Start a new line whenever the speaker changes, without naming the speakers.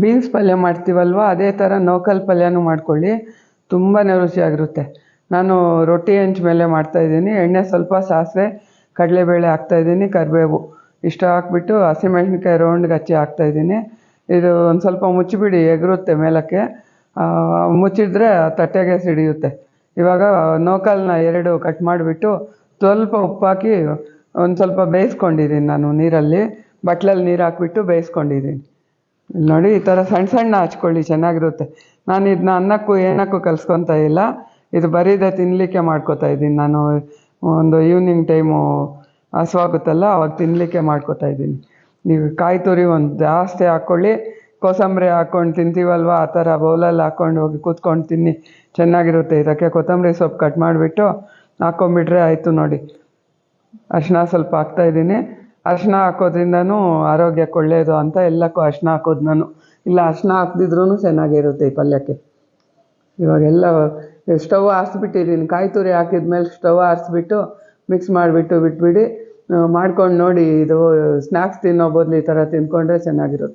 Beans ಪಲ್ಯ ಮಾಡ್ತೀವಲ್ವ? ಅದೇ ಥರ ನೌಕಲ್ ಪಲ್ಯನೂ ಮಾಡ್ಕೊಳ್ಳಿ. ತುಂಬಾ ರುಚಿಯಾಗಿರುತ್ತೆ. ನಾನು ರೊಟ್ಟಿ ಹೆಂಚ್ ಮೇಲೆ ಮಾಡ್ತಾ ಇದ್ದೀನಿ. ಎಣ್ಣೆ ಸ್ವಲ್ಪ ಸಾಸಿವೆ, ಕಡಲೆಬೇಳೆ ಹಾಕ್ತಾ ಇದ್ದೀನಿ, ಕರಿಬೇವು. ಇಷ್ಟು ಹಾಕ್ಬಿಟ್ಟು ಹಸಿಮೆಣ್ಸಿನ್ಕಾಯಿ ರೌಂಡ್ಗೆ ಹಚ್ಚಿ ಹಾಕ್ತಾಯಿದ್ದೀನಿ ಇದು ಒಂದು ಸ್ವಲ್ಪ ಮುಚ್ಚಿಬಿಡಿ, ಎಗರುತ್ತೆ ಮೇಲಕ್ಕೆ. ಮುಚ್ಚಿದ್ರೆ ತಟ್ಟೆಗೆ ಸಿಡಿಯುತ್ತೆ. ಇವಾಗ ನೋಕಲ್ನ ಎರಡು ಕಟ್ ಮಾಡಿಬಿಟ್ಟು ಸ್ವಲ್ಪ ಉಪ್ಪಾಕಿ ಒಂದು ಸ್ವಲ್ಪ ಬೇಯಿಸ್ಕೊಂಡಿದ್ದೀನಿ ನಾನು ನೀರಲ್ಲಿ. ಬಟ್ಲಲ್ಲಿ ನೀರು ಹಾಕ್ಬಿಟ್ಟು ಬೇಯಿಸ್ಕೊಂಡಿದ್ದೀನಿ. ನೋಡಿ, ಈ ಥರ ಸಣ್ಣ ಸಣ್ಣ ಹಚ್ಕೊಳ್ಳಿ, ಚೆನ್ನಾಗಿರುತ್ತೆ. ನಾನು ಇದನ್ನ ಅನ್ನಕ್ಕೂ ಏನಕ್ಕೂ ಕಲ್ಸ್ಕೊತಾ ಇಲ್ಲ. ಇದು ಬರೀದ ತಿನ್ನಲಿಕ್ಕೆ ಮಾಡ್ಕೊತಾ ಇದ್ದೀನಿ. ನಾನು ಒಂದು ಈವ್ನಿಂಗ್ ಟೈಮು ಹಸುವಾಗುತ್ತಲ್ಲ ಅವಾಗ ತಿನ್ನಲಿಕ್ಕೆ ಮಾಡ್ಕೊತಾ ಇದ್ದೀನಿ. ನೀವು ಕಾಯಿ ತುರಿ ಒಂದು ಜಾಸ್ತಿ ಹಾಕ್ಕೊಳ್ಳಿ ಕೋಸಂಬರಿ ಹಾಕ್ಕೊಂಡು ತಿಂತೀವಲ್ವ? ಆ ಥರ ಬೌಲಲ್ಲಿ ಹಾಕ್ಕೊಂಡು ಹೋಗಿ ಕೂತ್ಕೊಂಡು ತಿನ್ನಿ. ಚೆನ್ನಾಗಿರುತ್ತೆ. ಇದಕ್ಕೆ ಕೊತ್ತಂಬರಿ ಸೊಪ್ಪು ಕಟ್ ಮಾಡಿಬಿಟ್ಟು ಹಾಕ್ಕೊಂಬಿಟ್ರೆ ಆಯಿತು ನೋಡಿ. ಅರಿಶಿನ ಸ್ವಲ್ಪ ಹಾಕ್ತಾಯಿದ್ದೀನಿ ಅರಿಶಿನ ಹಾಕೋದ್ರಿಂದನೂ ಆರೋಗ್ಯಕ್ಕೆ ಒಳ್ಳೆಯದು ಅಂತ ಎಲ್ಲಕ್ಕೂ ಅರಿಶಿನ ಹಾಕೋದು ನಾನು ಇಲ್ಲ, ಅರಿಶಿನ ಹಾಕ್ದಿದ್ರೂ ಚೆನ್ನಾಗಿರುತ್ತೆ ಈ ಪಲ್ಯಕ್ಕೆ. ಇವಾಗೆಲ್ಲ ಸ್ಟವ್ ಹಾರಿಸ್ಬಿಟ್ಟಿದ್ದೀನಿ ಕಾಯಿ ತುರಿ ಹಾಕಿದ್ಮೇಲೆ ಸ್ಟವ್ ಹಾರಿಸ್ಬಿಟ್ಟು ಮಿಕ್ಸ್ ಮಾಡಿಬಿಟ್ಟು ಬಿಟ್ಬಿಡಿ, ಮಾಡ್ಕೊಂಡು ನೋಡಿ ಇದು ಸ್ನ್ಯಾಕ್ಸ್ ತಿನ್ನೋ ಬದಲು ಈ ಥರ ತಿಂದ್ಕೊಂಡ್ರೆ ಚೆನ್ನಾಗಿರುತ್ತೆ.